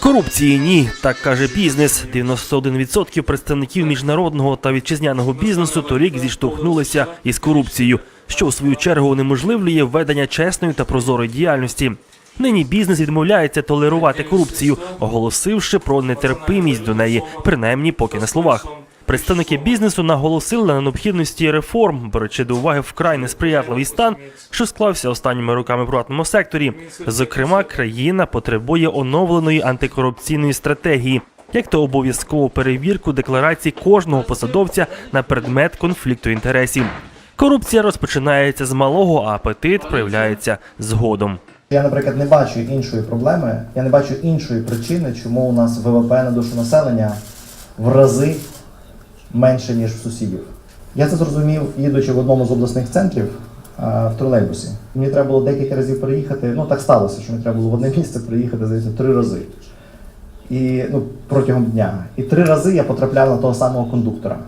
Корупції ні, так каже бізнес. 91% представників міжнародного та вітчизняного бізнесу торік зіштовхнулися із корупцією, що в свою чергу унеможливлює введення чесної та прозорої діяльності. Нині бізнес відмовляється толерувати корупцію, оголосивши про нетерпимість до неї, принаймні поки на словах. Представники бізнесу наголосили на необхідності реформ, беручи до уваги вкрай несприятливий стан, що склався останніми роками в приватному секторі. Зокрема, країна потребує оновленої антикорупційної стратегії, як то обов'язкову перевірку декларацій кожного посадовця на предмет конфлікту інтересів. Корупція розпочинається з малого, а апетит проявляється згодом. Я, наприклад, не бачу іншої проблеми, я не бачу іншої причини, чому у нас ВВП на душу населення в рази менше, ніж в сусідів. Я це зрозумів, їдучи в одному з обласних центрів в тролейбусі. Мені треба було декілька разів приїхати. Ну так сталося, що мені треба було в одне місце приїхати, здається, три рази. І ну, протягом дня. І три рази я потрапляв на того самого кондуктора.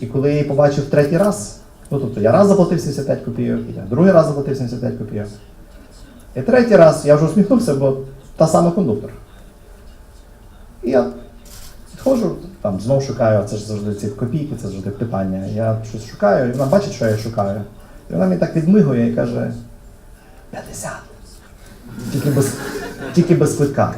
І коли я її побачив третій раз, ну тобто я раз заплатив 75 копійок, я другий раз заплатив 75 копійок. І третій раз я вже усміхнувся, бо та сама кондуктор. І я підходжу, там знов шукаю, це ж завжди ці копійки, це завжди питання. Я щось шукаю, і вона бачить, що я шукаю. І вона мені так відмигує і каже: 50. Тільки без, тільки без квитка.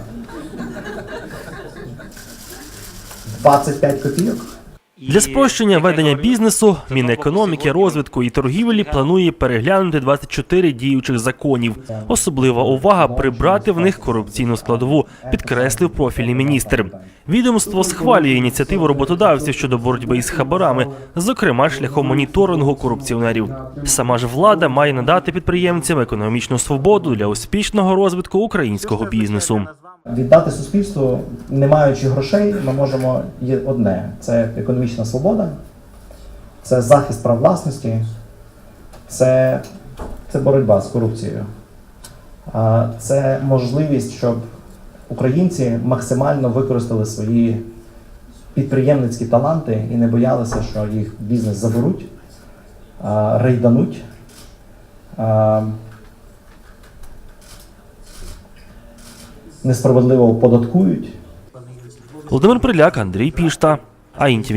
25 копійок. Для спрощення ведення бізнесу Мінекономіки, розвитку і торгівлі планує переглянути 24 діючих законів. Особлива увага прибрати в них корупційну складову, підкреслив профільний міністр. Відомство схвалює ініціативу роботодавців щодо боротьби із хабарами, зокрема шляхом моніторингу корупціонерів. Сама ж влада має надати підприємцям економічну свободу для успішного розвитку українського бізнесу. Віддати суспільству, не маючи грошей, ми можемо є одне: це економічна свобода, це захист прав власності, це, це боротьба з корупцією. Це можливість, щоб українці максимально використали свої підприємницькі таланти і не боялися, що їх бізнес заберуть, рейдануть. Несправедливо оподаткують. Володимир Приляк, Андрій Пішта, АІНТВ.